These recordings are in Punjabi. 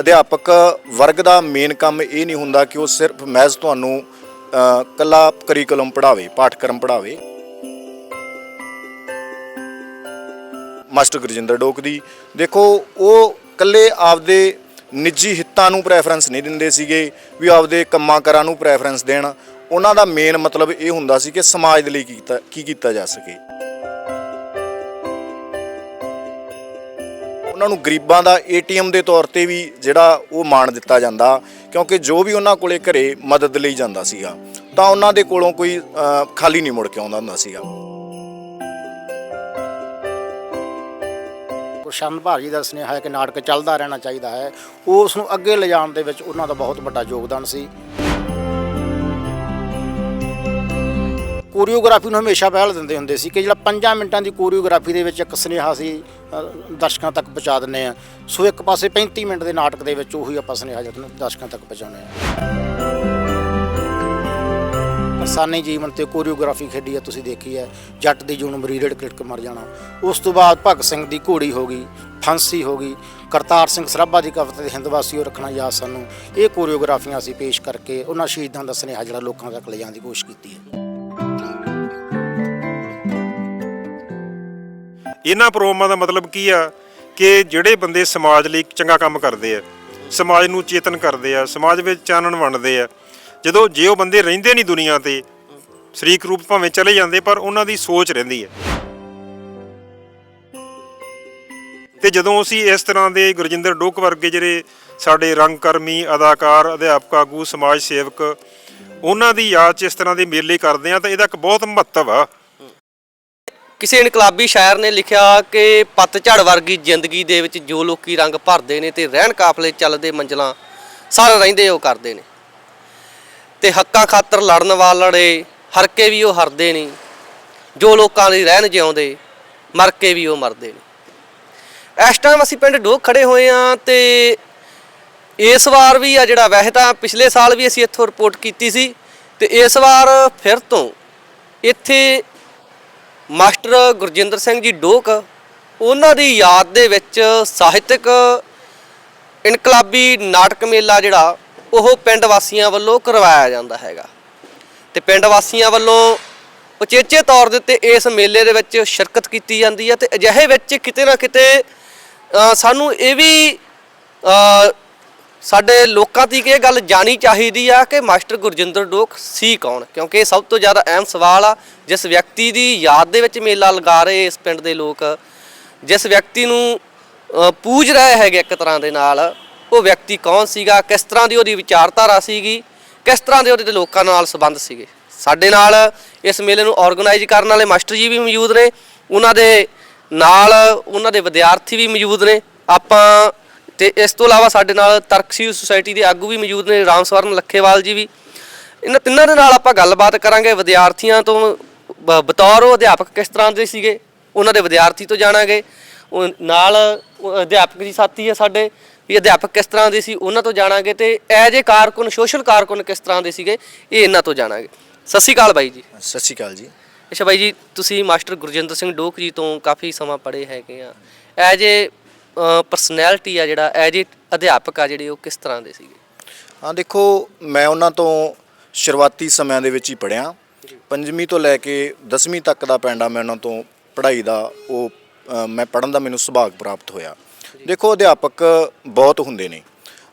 ਅਧਿਆਪਕ ਵਰਗ ਦਾ ਮੇਨ ਕੰਮ ਇਹ ਨਹੀਂ ਹੁੰਦਾ ਕਿ ਉਹ ਸਿਰਫ ਮਹਿਜ਼ ਤੁਹਾਨੂੰ ਅ, ਕੱਲਾ ਕਰਿਕੂਲਮ ਪੜ੍ਹਾਵੇ ਪਾਠਕ੍ਰਮ ਪੜ੍ਹਾਵੇ। ਮਾਸਟਰ ਗੁਰਜਿੰਦਰ ਡੋਕ ਦੀ। ਦੇਖੋ ਉਹ ਕੱਲੇ ਆਪਦੇ ਨਿੱਜੀ ਹਿੱਤਾਂ ਨੂੰ ਪ੍ਰੈਫਰੈਂਸ ਨਹੀਂ ਦਿੰਦੇ ਸੀਗੇ ਵੀ ਆਪਦੇ ਕੰਮਾਂ ਕਾਰਾਂ ਨੂੰ ਪ੍ਰੈਫਰੈਂਸ ਦੇਣ। ਉਹਨਾਂ ਦਾ ਮੇਨ ਮਤਲਬ ਇਹ ਹੁੰਦਾ ਸੀ ਕਿ ਸਮਾਜ ਦੇ ਲਈ ਕੀ ਕੀਤਾ ਕੀ ਕੀਤਾ ਜਾ ਸਕੇ। ਉਹਨਾਂ ਨੂੰ ਗਰੀਬਾਂ ਦਾ ਏਟੀਐਮ ਦੇ ਤੌਰ ਤੇ ਵੀ ਜਿਹੜਾ ਉਹ ਮਾਣ ਦਿੱਤਾ ਜਾਂਦਾ, ਕਿਉਂਕਿ ਜੋ ਵੀ ਉਹਨਾਂ ਕੋਲੇ ਘਰੇ ਮਦਦ ਲਈ ਜਾਂਦਾ ਸੀਗਾ, ਤਾਂ ਉਹਨਾਂ ਦੇ ਕੋਲੋਂ ਕੋਈ ਖਾਲੀ ਨਹੀਂ ਮੁੜ ਕੇ ਆਉਂਦਾ ਹੁੰਦਾ ਸੀਗਾ। ਗੁਰਸ਼ਨ ਭਾਜੀ ਦਾ ਸੁਨੇਹਾ ਹੈ ਕਿ ਨਾਟਕ ਚੱਲਦਾ ਰਹਿਣਾ ਚਾਹੀਦਾ ਹੈ, ਉਸ ਨੂੰ ਅੱਗੇ ਲਿਜਾਣ ਦੇ ਵਿੱਚ ਉਹਨਾਂ ਦਾ ਬਹੁਤ ਵੱਡਾ ਯੋਗਦਾਨ ਸੀ। ਕੋਰੀਓਗ੍ਰਾਫੀ ਨੂੰ ਹਮੇਸ਼ਾ ਪਹਿਲ ਦਿੰਦੇ ਹੁੰਦੇ ਸੀ ਕਿ ਜਿਹੜਾ 5 ਮਿੰਟਾਂ ਦੀ ਕੋਰੀਓਗ੍ਰਾਫੀ ਦੇ ਵਿੱਚ ਇੱਕ ਸੁਨੇਹਾ ਸੀ ਦਰਸ਼ਕਾਂ ਤੱਕ ਪਹੁੰਚਾ ਦਿੰਨੇ ਆ ਸੋ ਇੱਕ ਪਾਸੇ 35 ਮਿੰਟ ਦੇ ਨਾਟਕ ਦੇ ਵਿੱਚ ਉਹੀ ਆਪਾਂ ਸੁਨੇਹਾ ਜਿਹੜਾ ਦਰਸ਼ਕਾਂ ਤੱਕ ਪਹੁੰਚਾਉਂਦੇ ਆ ਕਿਸਾਨੀ ਜੀਵਨ ਤੇ ਕੋਰੀਓਗ੍ਰਾਫੀ ਖੇਡੀ ਆ, ਤੁਸੀਂ ਦੇਖੀ ਹੈ। ਜੱਟ ਦੀ ਜੂਨ ਮਰੀਰੜ ਕ੍ਰਿਟਕ ਮਰ ਜਾਣਾ। ਉਸ ਤੋਂ ਬਾਅਦ ਭਗਤ ਸਿੰਘ ਦੀ ਘੋੜੀ ਹੋ ਗਈ, ਫਾਂਸੀ ਹੋ ਗਈ। ਕਰਤਾਰ ਸਿੰਘ ਸਰਾਭਾ ਦੀ ਕਵਿਤਾ ਦੇ ਹਿੰਦਵਾਸੀ ਰੱਖਣਾ ਯਾਦ ਸਾਨੂੰ। ਇਹ ਕੋਰੀਓਗ੍ਰਾਫੀਆਂ ਅਸੀਂ ਪੇਸ਼ ਕਰਕੇ ਉਹਨਾਂ ਸ਼ਹੀਦਾਂ ਦਾ ਸੁਨੇਹਾ ਜਿਹੜਾ ਲੋਕਾਂ ਤੱਕ ਲਿਜਾਣ ਦੀ ਕੋਸ਼ਿਸ਼ ਕੀਤੀ ਹੈ। ਇਹਨਾਂ ਪ੍ਰੋਗਰਾਮਾਂ ਦਾ ਮਤਲਬ ਕੀ ਆ ਕਿ ਜਿਹੜੇ ਬੰਦੇ ਸਮਾਜ ਲਈ ਚੰਗਾ ਕੰਮ ਕਰਦੇ ਆ, ਸਮਾਜ ਨੂੰ ਚੇਤਨ ਕਰਦੇ ਆ, ਸਮਾਜ ਵਿੱਚ ਚਾਨਣ ਵੰਡਦੇ ਆ, ਜਦੋਂ ਜੇ ਉਹ ਬੰਦੇ ਰਹਿੰਦੇ ਨਹੀਂ ਦੁਨੀਆ ਤੇ, ਸਰੀਕ ਰੂਪ ਭਾਵੇਂ ਚਲੇ ਜਾਂਦੇ, ਪਰ ਉਹਨਾਂ ਦੀ ਸੋਚ ਰਹਿੰਦੀ ਹੈ ਤੇ ਜਦੋਂ ਅਸੀਂ ਇਸ ਤਰ੍ਹਾਂ ਦੇ ਗੁਰਜਿੰਦਰ ਡੋਕ ਵਰਗੇ ਜਿਹੜੇ ਸਾਡੇ ਰੰਗਕਰਮੀ, ਅਦਾਕਾਰ, ਅਧਿਆਪਕ, ਆਗੂ, ਸਮਾਜ ਸੇਵਕ, ਉਹਨਾਂ ਦੀ ਯਾਦ 'ਚ ਇਸ ਤਰ੍ਹਾਂ ਦੇ ਮੇਲੇ ਕਰਦੇ ਆ, ਤਾਂ ਇਹਦਾ ਇੱਕ ਬਹੁਤ ਮਹੱਤਵ ਆ। ਕਿਸੇ ਇਨਕਲਾਬੀ ਸ਼ਾਇਰ ਨੇ ਲਿਖਿਆ ਕਿ ਪਤਝੜ ਵਰਗੀ ਜ਼ਿੰਦਗੀ ਦੇ ਵਿੱਚ ਜੋ ਲੋਕੀ ਰੰਗ ਭਰਦੇ ਨੇ ਤੇ ਰਹਿਣ ਕਾਫਲੇ ਚੱਲਦੇ ਮੰਜ਼ਲਾਂ ਸਾਰੇ ਰਹਿੰਦੇ ਉਹ ਕਰਦੇ ਨੇ। ਤੇ ਹੱਕਾਂ ਖਾਤਰ ਲੜਨ ਵਾਲੜੇ ਹਰਕੇ ਵੀ ਉਹ ਹਰਦੇ ਨਹੀਂ, ਜੋ ਲੋਕਾਂ ਲਈ ਰਹਿਣ ਜਿਉਂਦੇ ਮਰ ਕੇ ਵੀ ਉਹ ਮਰਦੇ ਨੇ। ਇਸ ਟਾਈਮ ਅਸੀਂ ਪਿੰਡ ਡੋਕ ਖੜੇ ਹੋਏ ਆ ਤੇ ਇਸ ਵਾਰ ਵੀ ਆ ਜਿਹੜਾ ਵੈਸੇ ਤਾਂ ਪਿਛਲੇ ਸਾਲ ਵੀ ਅਸੀਂ ਇੱਥੋਂ ਰਿਪੋਰਟ ਕੀਤੀ ਸੀ ਤੇ ਇਸ ਵਾਰ ਫਿਰ ਤੋਂ ਇੱਥੇ ਮਾਸਟਰ ਗੁਰਜਿੰਦਰ ਸਿੰਘ ਜੀ ਡੋਕ, ਉਹਨਾਂ ਦੀ ਯਾਦ ਦੇ ਵਿੱਚ ਸਾਹਿਤਕ ਇਨਕਲਾਬੀ ਨਾਟਕ ਮੇਲਾ ਜਿਹੜਾ, ਉਹ ਪਿੰਡ ਵਾਸੀਆਂ ਵੱਲੋਂ ਕਰਵਾਇਆ ਜਾਂਦਾ ਹੈਗਾ। ਤੇ ਪਿੰਡ ਵਾਸੀਆਂ ਵੱਲੋਂ ਉਚੇਚੇ ਤੌਰ ਦੇ ਉੱਤੇ ਇਸ ਮੇਲੇ ਦੇ ਵਿੱਚ ਸ਼ਿਰਕਤ ਕੀਤੀ ਜਾਂਦੀ ਹੈ ਤੇ ਅਜਿਹੇ ਵਿੱਚ ਕਿਤੇ ਨਾ ਕਿਤੇ ਸਾਨੂੰ ਇਹ ਵੀ ਸਾਡੇ ਲੋਕਾਂ ਤੀਕ ਇਹ ਗੱਲ ਜਾਣੀ ਚਾਹੀਦੀ ਆ ਕਿ ਮਾਸਟਰ ਗੁਰਜਿੰਦਰ ਡੋਕ ਸੀ ਕੌਣ? ਕਿਉਂਕਿ ਇਹ ਸਭ ਤੋਂ ਜ਼ਿਆਦਾ ਅਹਿਮ ਸਵਾਲ ਆ, ਜਿਸ ਵਿਅਕਤੀ ਦੀ ਯਾਦ ਦੇ ਵਿੱਚ ਮੇਲਾ ਲਗਾ ਰਹੇ ਇਸ ਪਿੰਡ ਦੇ ਲੋਕ, ਜਿਸ ਵਿਅਕਤੀ ਨੂੰ ਪੂਜ ਰਹੇ ਹੈਗੇ ਇੱਕ ਤਰ੍ਹਾਂ ਦੇ ਨਾਲ, ਉਹ ਵਿਅਕਤੀ ਕੌਣ ਸੀਗਾ, ਕਿਸ ਤਰ੍ਹਾਂ ਦੀ ਉਹਦੀ ਵਿਚਾਰਧਾਰਾ ਸੀਗੀ, ਕਿਸ ਤਰ੍ਹਾਂ ਦੇ ਉਹਦੇ ਲੋਕਾਂ ਨਾਲ ਸੰਬੰਧ ਸੀਗੇ? ਸਾਡੇ ਨਾਲ ਇਸ ਮੇਲੇ ਨੂੰ ਆਰਗੇਨਾਈਜ਼ ਕਰਨ ਵਾਲੇ ਮਾਸਟਰ ਜੀ ਵੀ ਮੌਜੂਦ ਨੇ, ਉਹਨਾਂ ਦੇ ਨਾਲ ਉਹਨਾਂ ਦੇ ਵਿਦਿਆਰਥੀ ਵੀ ਮੌਜੂਦ ਨੇ। ਆਪਾਂ ਤੇ ਇਸ ਤੋਂ ਇਲਾਵਾ ਸਾਡੇ ਨਾਲ ਤਰਕਸ਼ੀਲ ਸੁਸਾਇਟੀ ਦੇ ਆਗੂ ਵੀ ਮੌਜੂਦ ਨੇ ਰਾਮ ਸਵਰਨ ਲੱਖੇਵਾਲ ਜੀ ਵੀ। ਇਹਨਾਂ ਤਿੰਨਾਂ ਦੇ ਨਾਲ ਆਪਾਂ ਗੱਲਬਾਤ ਕਰਾਂਗੇ ਵਿਦਿਆਰਥੀਆਂ ਤੋਂ ਬ- ਬਤੌਰ ਉਹ ਅਧਿਆਪਕ ਕਿਸ ਤਰ੍ਹਾਂ ਦੇ ਸੀਗੇ ਉਹਨਾਂ ਦੇ ਵਿਦਿਆਰਥੀ ਤੋਂ ਜਾਣਾਂਗੇ। ਉਹ ਨਾਲ ਉਹ ਅਧਿਆਪਕ ਜੀ ਸਾਥੀ ਹੈ ਸਾਡੇ ਵੀ ਅਧਿਆਪਕ ਕਿਸ ਤਰ੍ਹਾਂ ਦੇ ਸੀ ਉਹਨਾਂ ਤੋਂ ਜਾਣਾਂਗੇ ਤੇ ਐਜ ਏ ਕਾਰਕੁਨ ਸੋਸ਼ਲ ਕਾਰਕੁਨ ਕਿਸ ਤਰ੍ਹਾਂ ਦੇ ਸੀਗੇ ਇਹ ਇਹਨਾਂ ਤੋਂ ਜਾਣਾਂਗੇ। ਸਤਿ ਸ਼੍ਰੀ ਅਕਾਲ ਬਾਈ ਜੀ। ਸਤਿ ਸ਼੍ਰੀ ਅਕਾਲ ਜੀ। ਅੱਛਾ ਬਾਈ ਜੀ ਤੁਸੀਂ ਮਾਸਟਰ ਗੁਰਜਿੰਦਰ ਸਿੰਘ ਡੋਕ ਜੀ ਤੋਂ ਕਾਫੀ ਸਮਾਂ ਪੜ੍ਹੇ ਹੈਗੇ ਆ। ਐਜ ਏ ਪਰਸਨੈਲਿਟੀ ਆ ਜਿਹੜਾ ਐਜ ਅਧਿਆਪਕ ਆ ਜਿਹੜੇ ਉਹ ਕਿਸ ਤਰ੍ਹਾਂ ਦੇ ਸੀਗੇ? ਹਾਂ ਦੇਖੋ ਮੈਂ ਉਹਨਾਂ ਤੋਂ ਸ਼ੁਰੂਆਤੀ ਸਮਿਆਂ ਦੇ ਵਿੱਚ ਹੀ ਪੜਿਆ ਪੰਜਵੀਂ ਤੋਂ ਲੈ ਕੇ 10ਵੀਂ ਤੱਕ ਦਾ ਪੈਂਡਾ ਮੈਂ ਉਹਨਾਂ ਤੋਂ ਪੜ੍ਹਾਈ ਦਾ ਉਹ ਮੈਂ ਪੜਨ ਦਾ ਮੈਨੂੰ ਸੁਭਾਗ ਪ੍ਰਾਪਤ ਹੋਇਆ। ਦੇਖੋ ਅਧਿਆਪਕ ਬਹੁਤ ਹੁੰਦੇ ਨੇ।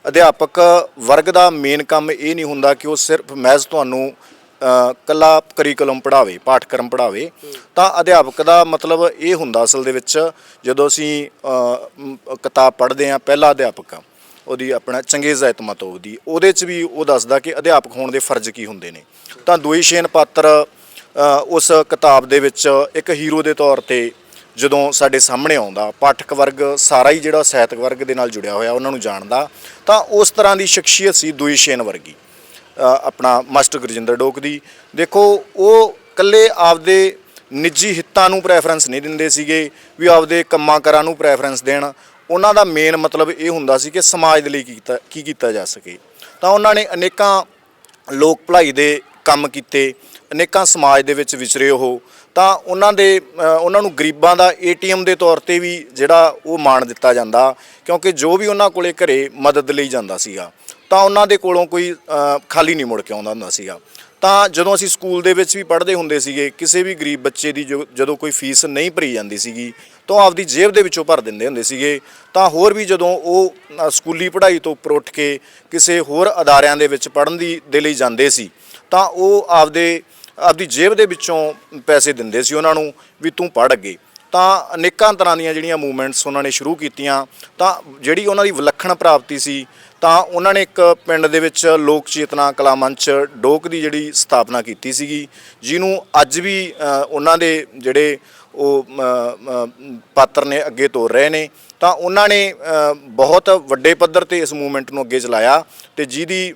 ਅਧਿਆਪਕ ਵਰਗ ਦਾ ਮੇਨ ਕੰਮ ਇਹ ਨਹੀਂ ਹੁੰਦਾ ਕਿ ਉਹ ਸਿਰਫ ਮਹਿਜ਼ ਤੁਹਾਨੂੰ ਕੱਲਾ ਕਰਿਕੂਲਮ ਪੜ੍ਹਾਵੇ, ਪਾਠਕ੍ਰਮ ਪੜ੍ਹਾਵੇ, ਤਾਂ ਅਧਿਆਪਕ ਦਾ ਮਤਲਬ ਇਹ ਹੁੰਦਾ ਅਸਲ ਦੇ ਵਿੱਚ, ਜਦੋਂ ਅਸੀਂ ਕਿਤਾਬ ਪੜ੍ਹਦੇ ਹਾਂ, ਪਹਿਲਾ ਅਧਿਆਪਕ, ਉਹਦੀ ਆਪਣਾ ਚੰਗੇਜ਼ ਐਤਮਤੋਵ ਦੀ ਉਹਦੇ 'ਚ ਵੀ ਉਹ ਦੱਸਦਾ ਕਿ ਅਧਿਆਪਕ ਹੋਣ ਦੇ ਫਰਜ਼ ਕੀ ਹੁੰਦੇ ਨੇ। ਤਾਂ ਦੁਈਸ਼ੇਨ ਪਾਤਰ ਉਸ ਕਿਤਾਬ ਦੇ ਵਿੱਚ ਇੱਕ ਹੀਰੋ ਦੇ ਤੌਰ ਤੇ ਜਦੋਂ ਸਾਡੇ ਸਾਹਮਣੇ ਆਉਂਦਾ, ਪਾਠਕ ਵਰਗ ਸਾਰਾ ਹੀ ਜਿਹੜਾ ਸਾਹਿਤਕ ਵਰਗ ਦੇ ਨਾਲ ਜੁੜਿਆ ਹੋਇਆ, ਉਹਨਾਂ ਨੂੰ ਜਾਣਦਾ, ਤਾਂ ਉਸ ਤਰ੍ਹਾਂ ਦੀ ਸ਼ਖਸੀਅਤ ਸੀ ਦੁਈਸ਼ੇਨ ਵਰਗੀ। ਆਪਣਾ ਮਾਸਟਰ ਗੁਰਜਿੰਦਰ ਡੋਕ ਦੀ। ਦੇਖੋ, ਉਹ ਕੱਲੇ ਆਪਦੇ ਨਿੱਜੀ ਹਿੱਤਾਂ ਨੂੰ ਪ੍ਰੈਫਰੈਂਸ ਨਹੀਂ ਦਿੰਦੇ ਸੀਗੇ, ਵੀ ਆਪਦੇ ਕੰਮਾਂ ਕਾਰਾਂ ਨੂੰ ਪ੍ਰੈਫਰੈਂਸ ਦੇਣ। ਉਹਨਾਂ ਦਾ ਮੇਨ ਮਤਲਬ ਇਹ ਹੁੰਦਾ ਸੀ ਕਿ ਸਮਾਜ ਦੇ ਲਈ ਕੀਤਾ, ਕੀ ਕੀਤਾ ਜਾ ਸਕੇ। ਤਾਂ ਉਹਨਾਂ ਨੇ ਅਨੇਕਾਂ ਲੋਕ ਭਲਾਈ ਦੇ ਕੰਮ ਕੀਤੇ, ਅਨੇਕਾਂ ਸਮਾਜ ਦੇ ਵਿੱਚ ਵਿਚਰੇ ਉਹ। ਤਾਂ ਉਹਨਾਂ ਦੇ ਉਹਨਾਂ ਨੂੰ ਗਰੀਬਾਂ ਦਾ ਏਟੀਐਮ ਦੇ ਤੌਰ ਤੇ ਵੀ ਜਿਹੜਾ ਉਹ ਮਾਣ ਦਿੱਤਾ ਜਾਂਦਾ, ਕਿਉਂਕਿ ਜੋ ਵੀ ਉਹਨਾਂ ਕੋਲੇ ਘਰੇ ਮਦਦ ਲਈ ਜਾਂਦਾ ਸੀਗਾ। ਤਾਂ ਉਹਨਾਂ ਦੇ ਕੋਲੋਂ ਕੋਈ ਖਾਲੀ ਨਹੀਂ ਮੁੜ ਕੇ ਆਉਂਦਾ ਹੁੰਦਾ ਸੀਗਾ। ਤਾਂ ਜਦੋਂ ਅਸੀਂ ਸਕੂਲ ਦੇ ਵਿੱਚ ਵੀ ਪੜ੍ਹਦੇ ਹੁੰਦੇ ਸੀਗੇ, ਕਿਸੇ ਵੀ ਗਰੀਬ ਬੱਚੇ ਦੀ ਜੋ- ਜਦੋਂ ਕੋਈ ਫੀਸ ਨਹੀਂ ਭਰੀ ਜਾਂਦੀ ਸੀਗੀ, ਤਾਂ ਉਹ ਆਪਦੀ ਜੇਬ ਦੇ ਵਿੱਚੋਂ ਭਰ ਦਿੰਦੇ ਹੁੰਦੇ ਸੀਗੇ। ਤਾਂ ਹੋਰ ਵੀ ਜਦੋਂ ਉਹ ਸਕੂਲੀ ਪੜ੍ਹਾਈ ਤੋਂ ਉੱਪਰ ਉੱਠ ਕੇ ਕਿਸੇ ਹੋਰ ਅਦਾਰਿਆਂ ਦੇ ਵਿੱਚ ਪੜ੍ਹਨ ਦੀ, ਦੇ ਲਈ ਜਾਂਦੇ ਸੀ, ਤਾਂ ਉਹ ਆਪਦੇ, ਆਪਦੀ ਜੇਬ ਦੇ ਵਿੱਚੋਂ ਪੈਸੇ ਦਿੰਦੇ ਸੀ ਉਹਨਾਂ ਨੂੰ ਵੀ ਤੂੰ ਪੜ੍ਹ ਅੱਗੇ। ਤਾਂ ਅਨੇਕਾਂ ਤਰ੍ਹਾਂ ਦੀਆਂ ਜਿਹੜੀਆਂ ਮੂਵਮੈਂਟਸ ਉਹਨਾਂ ਨੇ ਸ਼ੁਰੂ ਕੀਤੀਆਂ, ਤਾਂ ਜਿਹੜੀ ਉਹਨਾਂ ਦੀ ਵਿਲੱਖਣ ਪ੍ਰਾਪਤੀ ਸੀ, ਤਾਂ ਉਹਨਾਂ ਨੇ ਇੱਕ ਪਿੰਡ ਦੇ ਵਿੱਚ ਲੋਕ ਚੇਤਨਾ ਕਲਾ ਮੰਚ ਡੋਕ ਦੀ ਜਿਹੜੀ ਸਥਾਪਨਾ ਕੀਤੀ ਸੀਗੀ, ਜਿਹਨੂੰ ਅੱਜ ਵੀ ਉਹਨਾਂ ਦੇ ਜਿਹੜੇ ਉਹ ਪਾਤਰ ਨੇ ਅੱਗੇ ਤੋਰ ਰਹੇ ਨੇ, ਤਾਂ ਉਹਨਾਂ ਨੇ ਬਹੁਤ ਵੱਡੇ ਪੱਧਰ ਤੇ ਇਸ ਮੂਵਮੈਂਟ ਨੂੰ ਅੱਗੇ ਚਲਾਇਆ ਤੇ ਜਿਹਦੀ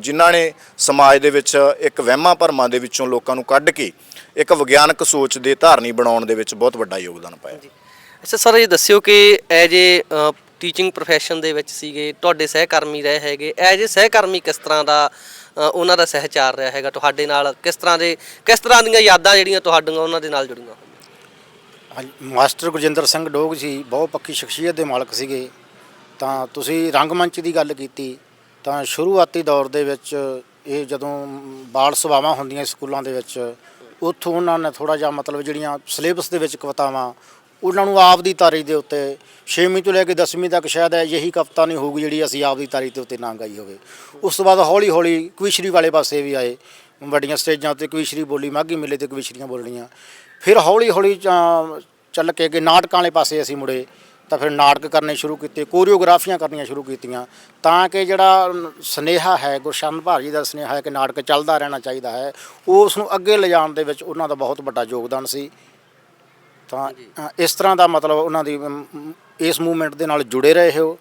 ਜਿਨ੍ਹਾਂ ਨੇ ਸਮਾਜ ਦੇ ਵਿੱਚ ਇੱਕ ਵਹਿਮਾਂ ਭਰਮਾਂ ਦੇ ਵਿੱਚੋਂ ਲੋਕਾਂ ਨੂੰ ਕੱਢ ਕੇ ਇੱਕ ਵਿਗਿਆਨਕ ਸੋਚ ਦੇ ਧਾਰਨੀ ਬਣਾਉਣ ਦੇ ਵਿੱਚ ਬਹੁਤ ਵੱਡਾ ਯੋਗਦਾਨ ਪਾਇਆ। ਅੱਛਾ ਸਰ ਇਹ ਦੱਸਿਓ ਕਿ ਐਜ ਏ ਟੀਚਿੰਗ profession ਦੇ ਵਿੱਚ ਸੀਗੇ ਤੁਹਾਡੇ ਸਹਿਕਰਮੀ ਰਹੇ ਹੈਗੇ ਐਜ ਏ ਸਹਿਕਰਮੀ ਕਿਸ ਤਰ੍ਹਾਂ ਦਾ ਅ, ਉਹਨਾਂ ਦਾ ਸਹਿਚਾਰ ਰਿਹਾ ਹੈਗਾ ਤੁਹਾਡੇ ਨਾਲ? ਕਿਸ ਤਰ੍ਹਾਂ ਦੇ ਕਿਸ ਤਰ੍ਹਾਂ ਦੀਆਂ ਯਾਦਾਂ ਜਿਹੜੀਆਂ ਤੁਹਾਡੀਆਂ ਉਹਨਾਂ ਦੇ ਨਾਲ ਜੁੜੀਆਂ ਹੋਈਆਂ? ਹਾਂਜੀ, ਮਾਸਟਰ ਗੁਰਜਿੰਦਰ ਸਿੰਘ ਡੋਗ ਜੀ ਬਹੁਤ ਪੱਕੀ ਸ਼ਖਸੀਅਤ ਦੇ ਮਾਲਕ ਸੀਗੇ। ਤਾਂ ਤੁਸੀਂ ਰੰਗਮੰਚ ਦੀ ਗੱਲ ਕੀਤੀ ਤਾਂ ਸ਼ੁਰੂਆਤੀ ਦੌਰ ਦੇ ਵਿੱਚ ਇਹ ਜਦੋਂ ਬਾਲ ਸਭਾਵਾਂ ਹੁੰਦੀਆਂ ਸਕੂਲਾਂ ਦੇ ਵਿੱਚ ਉੱਥੋਂ ਉਹਨਾਂ ਨੇ ਥੋੜਾ ਜਿਹਾ ਮਤਲਬ ਜਿਹੜੀਆਂ ਸਿਲੇਬਸ ਦੇ ਵਿੱਚ ਕਵਿਤਾਵਾਂ, ਉਹਨਾਂ ਨੂੰ ਆਪ ਦੀ ਤਾਰੀ ਦੇ ਉੱਤੇ 6ਵੀਂ ਤੋਂ ਲੈ ਕੇ 10ਵੀਂ ਤੱਕ ਸ਼ਾਇਦ ਇਹੀ ਕਵਿਤਾ ਨਹੀਂ ਹੋਊਗੀ ਜਿਹੜੀ ਅਸੀਂ ਆਪ ਦੀ ਤਾਰੀ ਦੇ ਉੱਤੇ ਨਾ ਗਾਈ ਹੋਵੇ। ਉਸ ਤੋਂ ਬਾਅਦ ਹੌਲੀ ਹੌਲੀ ਕਵਿਸ਼ਰੀ ਵਾਲੇ ਪਾਸੇ ਵੀ ਆਏ, ਵੱਡੀਆਂ ਸਟੇਜਾਂ ਉੱਤੇ ਕਵਿਸ਼ਰੀ ਬੋਲੀ, ਮਾਘੀ ਮੇਲੇ ਤੇ ਕਵਿਸ਼ਰੀਆਂ ਬੋਲਣੀਆਂ। ਫਿਰ ਹੌਲੀ ਹੌਲੀ ਚੱਲ ਕੇ ਅੱਗੇ ਨਾਟਕਾਂ ਵਾਲੇ ਪਾਸੇ ਅਸੀਂ ਮੁੜੇ। ਤਾਂ ਫਿਰ ਨਾਟਕ ਕਰਨੇ ਸ਼ੁਰੂ ਕੀਤੇ ਕੋਰੀਓਗ੍ਰਾਫੀਆਂ ਕਰਨੀਆਂ ਸ਼ੁਰੂ ਕੀਤੀਆਂ। ਤਾਂ ਕਿ ਜਿਹੜਾ ਸਨੇਹਾ ਹੈ ਗੁਰਸ਼ਨ ਭਾਜੀ ਦਾ ਸਨੇਹਾ ਹੈ ਕਿ ਨਾਟਕ ਚੱਲਦਾ ਰਹਿਣਾ ਚਾਹੀਦਾ ਹੈ ਉਸ ਨੂੰ ਅੱਗੇ ਲਿਜਾਣ ਦੇ ਵਿੱਚ ਉਹਨਾਂ ਦਾ ਬਹੁਤ ਵੱਡਾ ਯੋਗਦਾਨ ਸੀ। ਤਾਂ ਇਸ ਤਰ੍ਹਾਂ ਦਾ ਮਤਲਬ ਉਹਨਾਂ ਦੀ ਇਸ ਮੂਵਮੈਂਟ ਦੇ ਨਾਲ ਜੁੜੇ ਰਹੇ ਹੋ।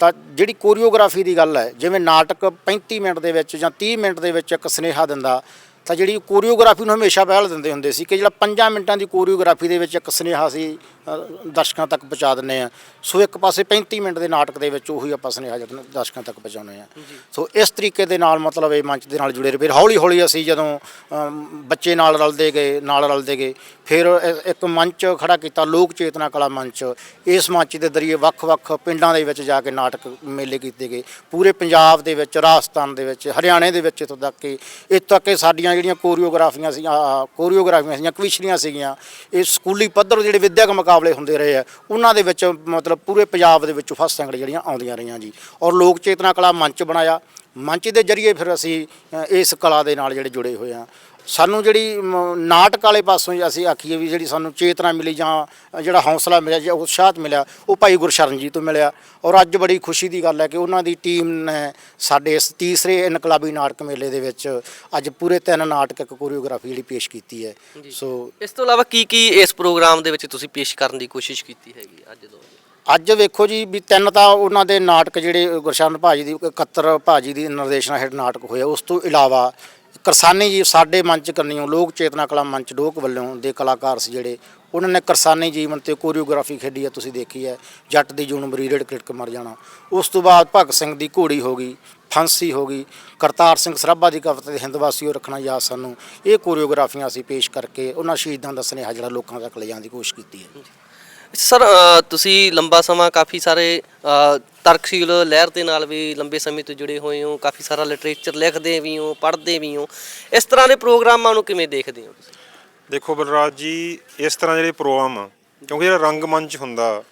ਤਾਂ ਜਿਹੜੀ ਕੋਰੀਓਗ੍ਰਾਫੀ ਦੀ ਗੱਲ ਹੈ ਜਿਵੇਂ ਨਾਟਕ 35 ਮਿੰਟ ਦੇ ਵਿੱਚ ਜਾਂ 30 ਮਿੰਟ ਦੇ ਵਿੱਚ ਇੱਕ ਸਨੇਹਾ ਦਿੰਦਾ ਤਾਂ ਜਿਹੜੀ ਕੋਰੀਓਗ੍ਰਾਫੀ ਨੂੰ ਹਮੇਸ਼ਾ ਪਹਿਲ ਦਿੰਦੇ ਹੁੰਦੇ ਸੀ ਕਿ ਜਿਹੜਾ 5 ਮਿੰਟਾਂ ਦੀ ਕੋਰੀਓਗ੍ਰਾਫੀ ਦੇ ਵਿੱਚ ਇੱਕ ਸਨੇਹਾ ਸੀ ਦਰਸ਼ਕਾਂ ਤੱਕ ਪਹੁੰਚਾ ਦਿੰਨੇ ਆ ਸੋ ਇੱਕ ਪਾਸੇ 35 ਮਿੰਟ ਦੇ ਨਾਟਕ ਦੇ ਵਿੱਚ ਉਹੀ ਆਪਾਂ ਸਨੇਹਾ ਜਿਹੜਾ ਦਰਸ਼ਕਾਂ ਤੱਕ ਪਹੁੰਚਾਉਂਦੇ ਆ ਸੋ ਇਸ ਤਰੀਕੇ ਦੇ ਨਾਲ ਮਤਲਬ ਇਹ ਮੰਚ ਦੇ ਨਾਲ ਜੁੜੇ ਰਹੇ। ਫਿਰ ਹੌਲੀ ਹੌਲੀ ਅਸੀਂ ਜਦੋਂ ਬੱਚੇ ਨਾਲ ਰਲਦੇ ਗਏ ਨਾਲ ਰਲਦੇ ਗਏ ਫਿਰ ਇੱਕ ਮੰਚ ਖੜਾ ਕੀਤਾ ਲੋਕ ਚੇਤਨਾ ਕਲਾ ਮੰਚ। ਇਸ ਮੰਚ ਦੇ ਜ਼ਰੀਏ ਵੱਖ-ਵੱਖ ਪਿੰਡਾਂ ਦੇ ਵਿੱਚ ਜਾ ਕੇ ਨਾਟਕ ਮੇਲੇ ਕੀਤੇ ਗਏ। ਪੂਰੇ ਪੰਜਾਬ ਦੇ ਵਿੱਚ ਰਾਜਸਥਾਨ ਦੇ ਵਿੱਚ ਹਰਿਆਣੇ ਦੇ ਵਿੱਚ ਇੱਥੋਂ ਤੱਕ ਕਿ ਇੱਥੋਂ ਤੱਕ ਕਿ ਸਾਡੀਆਂ ਜਿਹੜੀਆਂ ਕੋਰੀਓਗ੍ਰਾਫੀਆਂ ਸੀ ਕੋਰੀਓਗ੍ਰਾਫੀਆਂ ਸੀਗੀਆਂ ਕਵਿਸ਼ਰੀਆਂ ਸੀਗੀਆਂ ਇਹ ਸਕੂਲੀ ਪੱਧਰ ਜਿਹੜੇ ਵਿਦਿਅਕ ਮੁਕਾਬਲੇ ਮੁਕਾਬਲੇ ਹੁੰਦੇ ਰਹੇ ਆ, ਉਹਨਾਂ ਦੇ ਵਿੱਚ ਮਤਲਬ ਪੂਰੇ ਪੰਜਾਬ ਦੇ ਵਿੱਚ ਫਸਟ ਸੈਂਕੜ ਜਿਹੜੀਆਂ ਆਉਂਦੀਆਂ ਰਹੀਆਂ ਜੀ। ਔਰ ਲੋਕ ਚੇਤਨਾ ਕਲਾ ਮੰਚ ਬਣਾਇਆ। ਮੰਚ ਦੇ ਜ਼ਰੀਏ ਫਿਰ ਅਸੀਂ ਇਸ ਕਲਾ ਦੇ ਨਾਲ ਜਿਹੜੇ ਜੁੜੇ ਹੋਏ ਆ। ਸਾਨੂੰ ਜਿਹੜੀ ਮ, ਨਾਟਕ ਵਾਲੇ ਪਾਸੋਂ ਹੀ ਅਸੀਂ ਆਖੀਏ ਵੀ ਜਿਹੜੀ ਸਾਨੂੰ ਚੇਤਨਾ ਮਿਲੀ ਜਾਂ ਜਿਹੜਾ ਹੌਸਲਾ ਮਿਲਿਆ ਜਾਂ ਉਤਸ਼ਾਹ ਮਿਲਿਆ ਉਹ ਭਾਈ ਗੁਰਸ਼ਰਨ ਜੀ ਤੋਂ ਮਿਲਿਆ। ਔਰ ਅੱਜ ਬੜੀ ਖੁਸ਼ੀ ਦੀ ਗੱਲ ਹੈ ਕਿ ਉਹਨਾਂ ਦੀ ਟੀਮ ਨੇ ਸਾਡੇ ਇਸ ਤੀਸਰੇ ਇਨਕਲਾਬੀ ਨਾਟਕ ਮੇਲੇ ਦੇ ਵਿੱਚ ਅੱਜ ਪੂਰੇ ਤਿੰਨ ਨਾਟਕ ਕੋਰੀਓਗ੍ਰਾਫੀ ਜਿਹੜੀ ਪੇਸ਼ ਕੀਤੀ ਹੈ। ਸੋ ਇਸ ਤੋਂ ਇਲਾਵਾ ਕੀ ਕੀ ਇਸ ਪ੍ਰੋਗਰਾਮ ਦੇ ਵਿੱਚ ਤੁਸੀਂ ਪੇਸ਼ ਕਰਨ ਦੀ ਕੋਸ਼ਿਸ਼ ਕੀਤੀ ਹੈਗੀ ਅੱਜ ਦੋ ਅੱਜ ਵੇਖੋ ਜੀ ਵੀ ਤਿੰਨ ਤਾਂ ਉਹਨਾਂ ਦੇ ਨਾਟਕ ਜਿਹੜੇ ਗੁਰਸ਼ਰਨ ਭਾਜੀ ਦੀ 71 ਭਾਜੀ ਦੀ ਨਿਰਦੇਸ਼ਨਾ ਹੇਠ ਨਾਟਕ ਹੋਇਆ ਉਸ ਤੋਂ ਇਲਾਵਾ ਕਿਸਾਨੀ ਜੀ ਸਾਡੇ ਮੰਚ ਕਰਨੀਓ ਲੋਕ ਚੇਤਨਾ ਕਲਾ ਮੰਚ ਡੋਕ ਵੱਲੋਂ ਦੇ ਕਲਾਕਾਰ ਸੀ ਜਿਹੜੇ, ਉਹਨਾਂ ਨੇ ਕਿਸਾਨੀ ਜੀਵਨ ਤੇ ਕੋਰੀਓਗ੍ਰਾਫੀ ਖੇਡੀ ਹੈ ਤੁਸੀਂ ਦੇਖੀ ਹੈ ਜੱਟ ਦੀ ਜੂਨ ਬਰੀਡਡ ਕ੍ਰਿਟਕ ਮਰ ਜਾਣਾ। ਉਸ ਤੋਂ ਬਾਅਦ ਭਗਤ ਸਿੰਘ ਦੀ ਘੋੜੀ ਹੋ ਗਈ, ਫਾਂਸੀ ਹੋ ਗਈ, ਕਰਤਾਰ ਸਿੰਘ ਸਰਾਭਾ ਦੀ ਕਵਿਤਾ ਤੇ ਹਿੰਦਵਾਸੀਓ ਰੱਖਣਾ ਯਾਦ ਸਾਨੂੰ, ਇਹ ਕੋਰੀਓਗ੍ਰਾਫੀਆਂ ਅਸੀਂ ਪੇਸ਼ ਕਰਕੇ ਉਹਨਾਂ ਸ਼ਹੀਦਾਂ ਦਾ ਸੁਨੇਹਾ ਜਿਹੜਾ ਲੋਕਾਂ ਤੱਕ ਲਿਜਾਣ ਦੀ ਕੋਸ਼ਿਸ਼ ਕੀਤੀ ਹੈ। ਸਰ ਤੁਸੀਂ ਲੰਬਾ ਸਮਾਂ ਕਾਫੀ ਸਾਰੇ ਤਰਕਸ਼ੀਲ ਲਹਿਰ ਦੇ ਨਾਲ ਵੀ ਲੰਬੇ ਸਮੇਂ ਤੋਂ ਜੁੜੇ ਹੋਏ ਹੋ ਕਾਫੀ ਸਾਰਾ ਲਿਟਰੇਚਰ ਲਿਖਦੇ ਵੀ ਹੋ ਪੜ੍ਹਦੇ ਵੀ ਹੋ ਇਸ ਤਰ੍ਹਾਂ ਦੇ ਪ੍ਰੋਗਰਾਮਾਂ ਨੂੰ ਕਿਵੇਂ ਦੇਖਦੇ ਹੋ ਤੁਸੀਂ? ਦੇਖੋ ਬਲਰਾਜ ਜੀ ਇਸ ਤਰ੍ਹਾਂ ਜਿਹੜੇ ਪ੍ਰੋਗਰਾਮ ਆ ਕਿਉਂਕਿ ਜਿਹੜਾ ਰੰਗਮੰਚ ਹੁੰਦਾ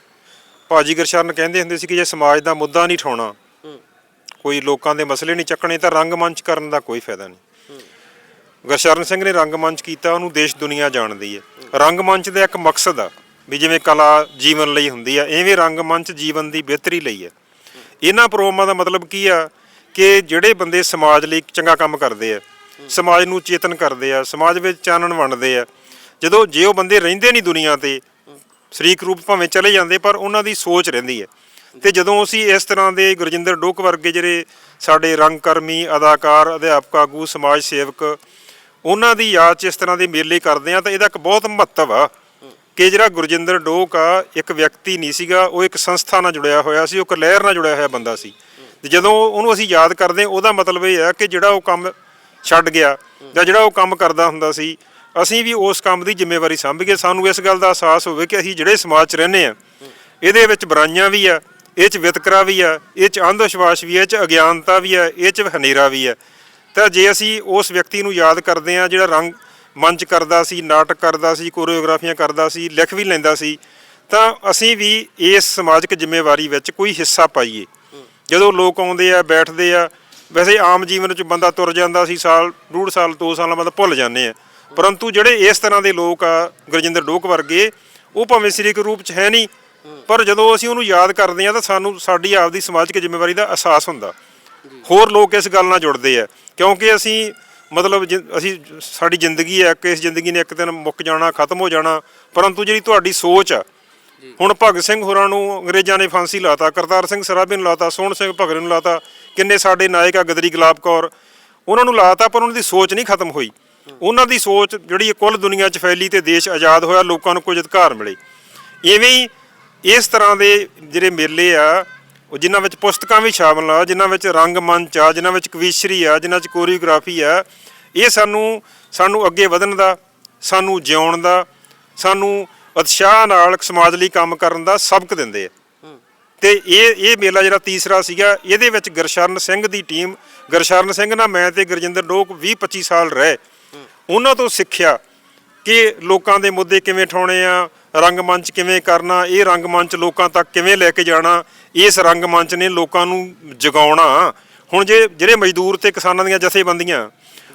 ਭਾਜੀ ਗੁਰਸ਼ਰਨ ਕਹਿੰਦੇ ਹੁੰਦੇ ਸੀ ਕਿ ਜੇ ਸਮਾਜ ਦਾ ਮੁੱਦਾ ਨਹੀਂ ਠਾਉਣਾ ਹੂੰ। ਕੋਈ ਲੋਕਾਂ ਦੇ ਮਸਲੇ ਨਹੀਂ ਚੱਕਣੇ ਤਾਂ ਰੰਗਮੰਚ ਕਰਨ ਦਾ ਕੋਈ ਫਾਇਦਾ ਨਹੀਂ। ਗੁਰਸ਼ਰਨ ਸਿੰਘ ਨੇ ਰੰਗਮੰਚ ਕੀਤਾ ਉਹਨੂੰ ਦੇਸ਼ ਦੁਨੀਆ ਜਾਣਦੀ ਹੈ। ਰੰਗਮੰਚ ਦਾ ਇੱਕ ਮਕਸਦ ਆ ਵੀ ਜਿਵੇਂ ਕਲਾ ਜੀਵਨ ਲਈ ਹੁੰਦੀ ਆ ਐਵੇਂ ਰੰਗਮੰਚ ਜੀਵਨ ਦੀ ਬਿਹਤਰੀ ਲਈ ਹੈ। ਇਹਨਾਂ ਪ੍ਰੋਗਰਾਮਾਂ ਦਾ ਮਤਲਬ ਕੀ ਆ ਕਿ ਜਿਹੜੇ ਬੰਦੇ ਸਮਾਜ ਲਈ ਚੰਗਾ ਕੰਮ ਕਰਦੇ ਆ, ਸਮਾਜ ਨੂੰ ਚੇਤਨ ਕਰਦੇ ਆ, ਸਮਾਜ ਵਿੱਚ ਚਾਨਣ ਵੰਡਦੇ ਆ, ਜਦੋਂ ਜੇ ਉਹ ਬੰਦੇ ਰਹਿੰਦੇ ਨਹੀਂ ਦੁਨੀਆ ਤੇ, ਸਰੀਕ ਰੂਪ ਭਾਵੇਂ ਚਲੇ ਜਾਂਦੇ ਪਰ ਉਹਨਾਂ ਦੀ ਸੋਚ ਰਹਿੰਦੀ ਹੈ। ਤੇ ਜਦੋਂ ਅਸੀਂ ਇਸ ਤਰ੍ਹਾਂ ਦੇ ਗੁਰਜਿੰਦਰ ਡੋਕ ਵਰਗੇ ਜਿਹੜੇ ਸਾਡੇ ਰੰਗਕਰਮੀ, ਅਦਾਕਾਰ, ਅਧਿਆਪਕ, ਆਗੂ, ਸਮਾਜ ਸੇਵਕ, ਉਹਨਾਂ ਦੀ ਯਾਦ 'ਚ ਇਸ ਤਰ੍ਹਾਂ ਦੇ ਮੇਲੇ ਕਰਦੇ ਆ ਤਾਂ ਇਹਦਾ ਇੱਕ ਬਹੁਤ ਮਹੱਤਵ ਆ। ਕਿ ਜਿਹੜਾ ਗੁਰਜਿੰਦਰ ਡੋਕ ਆ, ਇੱਕ ਵਿਅਕਤੀ ਨਹੀਂ ਸੀਗਾ, ਉਹ ਇੱਕ ਸੰਸਥਾ ਨਾਲ ਜੁੜਿਆ ਹੋਇਆ ਸੀ, ਉਹ ਇੱਕ ਲਹਿਰ ਨਾਲ ਜੁੜਿਆ ਹੋਇਆ ਬੰਦਾ ਸੀ। ਤੇ ਜਦੋਂ ਉਹਨੂੰ ਅਸੀਂ ਯਾਦ ਕਰਦੇ ਉਹਦਾ ਮਤਲਬ ਇਹ ਹੈ ਕਿ ਜਿਹੜਾ ਉਹ ਕੰਮ ਛੱਡ ਗਿਆ ਜਾਂ ਜਿਹੜਾ ਉਹ ਕੰਮ ਕਰਦਾ ਹੁੰਦਾ ਸੀ, ਅਸੀਂ ਵੀ ਉਸ ਕੰਮ ਦੀ ਜ਼ਿੰਮੇਵਾਰੀ ਸੰਭੀਏ। ਸਾਨੂੰ ਇਸ ਗੱਲ ਦਾ ਅਹਿਸਾਸ ਹੋਵੇ ਕਿ ਅਸੀਂ ਜਿਹੜੇ ਸਮਾਜ 'ਚ ਰਹਿੰਦੇ ਆ ਇਹਦੇ ਵਿੱਚ ਬੁਰਾਈਆਂ ਵੀ ਆ, ਇਹ 'ਚ ਵਿਤਕਰਾ ਵੀ ਆ, ਇਹ 'ਚ ਅੰਧ ਵਿਸ਼ਵਾਸ ਵੀ ਆ, ਇਹ 'ਚ ਅਗਿਆਨਤਾ ਵੀ ਆ, ਇਹ 'ਚ ਹਨੇਰਾ ਵੀ ਆ। ਤਾਂ ਜੇ ਅਸੀਂ ਉਸ ਵਿਅਕਤੀ ਨੂੰ ਯਾਦ ਕਰਦੇ ਆ ਜਿਹੜਾ ਰੰਗ ਮੰਚ ਕਰਦਾ ਸੀ ਨਾਟਕ ਕਰਦਾ ਸੀ ਕੋਰੀਓਗ੍ਰਾਫੀਆਂ ਕਰਦਾ ਸੀ ਲਿਖ ਵੀ ਲੈਂਦਾ ਸੀ ਤਾਂ ਅਸੀਂ ਵੀ ਇਸ ਸਮਾਜਿਕ ਜ਼ਿੰਮੇਵਾਰੀ ਵਿੱਚ ਕੋਈ ਹਿੱਸਾ ਪਾਈਏ। ਜਦੋਂ ਲੋਕ ਆਉਂਦੇ ਆ ਬੈਠਦੇ ਆ ਵੈਸੇ ਆਮ ਜੀਵਨ 'ਚ ਬੰਦਾ ਤੁਰ ਜਾਂਦਾ ਸੀ ਸਾਲ ਡੂਢ ਸਾਲ ਦੋ ਸਾਲਾਂ ਬਾਅਦ ਭੁੱਲ ਜਾਂਦੇ ਆ। ਪਰੰਤੂ ਜਿਹੜੇ ਇਸ ਤਰ੍ਹਾਂ ਦੇ ਲੋਕ ਆ ਗੁਰਜਿੰਦਰ ਡੋਕ ਵਰਗੇ ਉਹ ਭਾਵੇਂ ਸਰੀਰਕ ਰੂਪ 'ਚ ਹੈ ਨਹੀਂ ਪਰ ਜਦੋਂ ਅਸੀਂ ਉਹਨੂੰ ਯਾਦ ਕਰਦੇ ਆ ਤਾਂ ਸਾਨੂੰ ਸਾਡੀ ਆਪਦੀ ਸਮਾਜਿਕ ਜ਼ਿੰਮੇਵਾਰੀ ਦਾ ਅਹਿਸਾਸ ਹੁੰਦਾ। ਹੋਰ ਲੋਕ ਇਸ ਗੱਲ ਨਾਲ ਜੁੜਦੇ ਆ ਕਿਉਂਕਿ ਅਸੀਂ ਮਤਲਬ ਜਿ- ਅਸੀਂ ਸਾਡੀ ਜ਼ਿੰਦਗੀ ਹੈ ਕਿ ਇਸ ਜ਼ਿੰਦਗੀ ਨੇ ਇੱਕ ਦਿਨ ਮੁੱਕ ਜਾਣਾ ਖਤਮ ਹੋ ਜਾਣਾ ਪਰੰਤੂ ਜਿਹੜੀ ਤੁਹਾਡੀ ਸੋਚ ਆ ਹੁਣ ਭਗਤ ਸਿੰਘ ਹੋਰਾਂ ਨੂੰ ਅੰਗਰੇਜ਼ਾਂ ਨੇ ਫਾਂਸੀ ਲਾਤਾ ਕਰਤਾਰ ਸਿੰਘ ਸਰਾਭੇ ਨੂੰ ਲਾਤਾ ਸੋਹਣ ਸਿੰਘ ਭਗਤ ਨੂੰ ਲਾਤਾ ਕਿੰਨੇ ਸਾਡੇ ਨਾਇਕ ਆ ਗਦਰੀ ਗੁਲਾਬ ਕੌਰ ਉਹਨਾਂ ਨੂੰ ਲਾਤਾ ਪਰ ਉਹਨਾਂ ਦੀ ਸੋਚ ਨਹੀਂ ਖਤਮ ਹੋਈ। ਉਹਨਾਂ ਦੀ ਸੋਚ ਜਿਹੜੀ ਇਹ ਕੁੱਲ ਦੁਨੀਆ 'ਚ ਫੈਲੀ ਤੇ ਦੇਸ਼ ਆਜ਼ਾਦ ਹੋਇਆ ਲੋਕਾਂ ਨੂੰ ਕੁਝ ਅਧਿਕਾਰ ਮਿਲੇ। ਇਵੇਂ ਹੀ ਇਸ ਤਰ੍ਹਾਂ ਦੇ ਜਿਹੜੇ ਮੇਲੇ ਆ ਉਹ ਜਿਨ੍ਹਾਂ ਵਿੱਚ ਪੁਸਤਕਾਂ ਵੀ ਸ਼ਾਮਲ ਆ ਜਿਨ੍ਹਾਂ ਵਿੱਚ ਰੰਗ ਮੰਚ ਆ ਜਿਨ੍ਹਾਂ ਵਿੱਚ ਕਵੀਸ਼ਰੀ ਆ ਜਿਨ੍ਹਾਂ 'ਚ ਕੋਰੀਓਗ੍ਰਾਫੀ ਆ ਇਹ ਸਾਨੂੰ ਸਾਨੂੰ ਅੱਗੇ ਵਧਣ ਦਾ ਸਾਨੂੰ ਜਿਉਣ ਦਾ ਸਾਨੂੰ ਉਤਸ਼ਾਹ ਨਾਲ ਸਮਾਜ ਲਈ ਕੰਮ ਕਰਨ ਦਾ ਸਬਕ ਦਿੰਦੇ ਆ। ਤੇ ਇਹ ਇਹ ਮੇਲਾ ਜਿਹੜਾ ਤੀਸਰਾ ਸੀਗਾ ਇਹਦੇ ਵਿੱਚ ਗੁਰਸ਼ਰਨ ਸਿੰਘ ਦੀ ਟੀਮ ਗੁਰਸ਼ਰਨ ਸਿੰਘ ਨਾਲ ਮੈਂ ਤੇ ਗੁਰਜਿੰਦਰ ਡੋਕ 20 25 ਸਾਲ ਰਹੇ। ਉਹਨਾਂ ਤੋਂ ਸਿੱਖਿਆ ਕਿ ਲੋਕਾਂ ਦੇ ਮੁੱਦੇ ਕਿਵੇਂ ਠਾਉਣੇ ਆ ਰੰਗਮੰਚ ਕਿਵੇਂ ਕਰਨਾ, ਇਹ ਰੰਗਮੰਚ ਲੋਕਾਂ ਤੱਕ ਕਿਵੇਂ ਲੈ ਕੇ ਜਾਣਾ, ਇਸ ਰੰਗਮੰਚ ਨੇ ਲੋਕਾਂ ਨੂੰ ਜਗਾਉਣਾ। ਹੁਣ ਜੇ ਜਿਹੜੇ ਮਜ਼ਦੂਰ ਤੇ ਕਿਸਾਨਾਂ ਦੀਆਂ ਜਥੇਬੰਦੀਆਂ,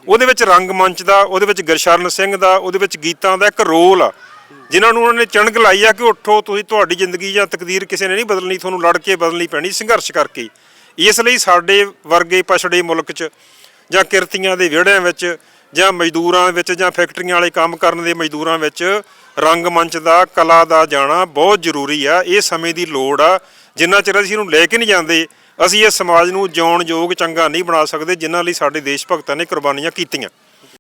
ਉਹਦੇ ਵਿੱਚ ਰੰਗਮੰਚ ਦਾ, ਉਹਦੇ ਵਿੱਚ ਗੁਰਸ਼ਰਨ ਸਿੰਘ ਦਾ, ਉਹਦੇ ਵਿੱਚ ਗੀਤਾਂ ਦਾ ਇੱਕ ਰੋਲ ਆ, ਜਿਨ੍ਹਾਂ ਨੂੰ ਉਹਨਾਂ ਨੇ ਚਣਕ ਲਾਈ ਆ ਕਿ ਉੱਠੋ, ਤੁਸੀਂ ਤੁਹਾਡੀ ਜ਼ਿੰਦਗੀ ਜਾਂ ਤਕਦੀਰ ਕਿਸੇ ਨੇ ਨਹੀਂ ਬਦਲਣੀ, ਤੁਹਾਨੂੰ ਲੜ ਕੇ ਬਦਲਣੀ ਪੈਣੀ ਸੰਘਰਸ਼ ਕਰਕੇ। ਇਸ ਲਈ ਸਾਡੇ ਵਰਗੇ ਪਛੜੇ ਮੁਲਕ 'ਚ ਜਾਂ ਕਿਰਤੀਆਂ ਦੇ ਵਿਹੜਿਆਂ ਵਿੱਚ ਜਾਂ ਮਜ਼ਦੂਰਾਂ ਵਿੱਚ ਜਾਂ ਫੈਕਟਰੀਆਂ ਵਾਲੇ ਕੰਮ ਕਰਨ ਦੇ ਮਜ਼ਦੂਰਾਂ ਵਿੱਚ ਰੰਗਮੰਚ ਦਾ, ਕਲਾ ਦਾ ਜਾਣਾ ਬਹੁਤ ਜ਼ਰੂਰੀ ਆ। ਇਹ ਸਮੇਂ ਦੀ ਲੋੜ ਆ। ਜਿੰਨਾ ਚਿਰ ਅਸੀਂ ਇਹਨੂੰ ਲੈ ਕੇ ਨਹੀਂ ਜਾਂਦੇ, ਅਸੀਂ ਇਸ ਸਮਾਜ ਨੂੰ ਜਿਉਣ ਯੋਗ ਚੰਗਾ ਨਹੀਂ ਬਣਾ ਸਕਦੇ ਜਿਨ੍ਹਾਂ ਲਈ ਸਾਡੇ ਦੇਸ਼ ਭਗਤਾਂ ਨੇ ਕੁਰਬਾਨੀਆਂ ਕੀਤੀਆਂ।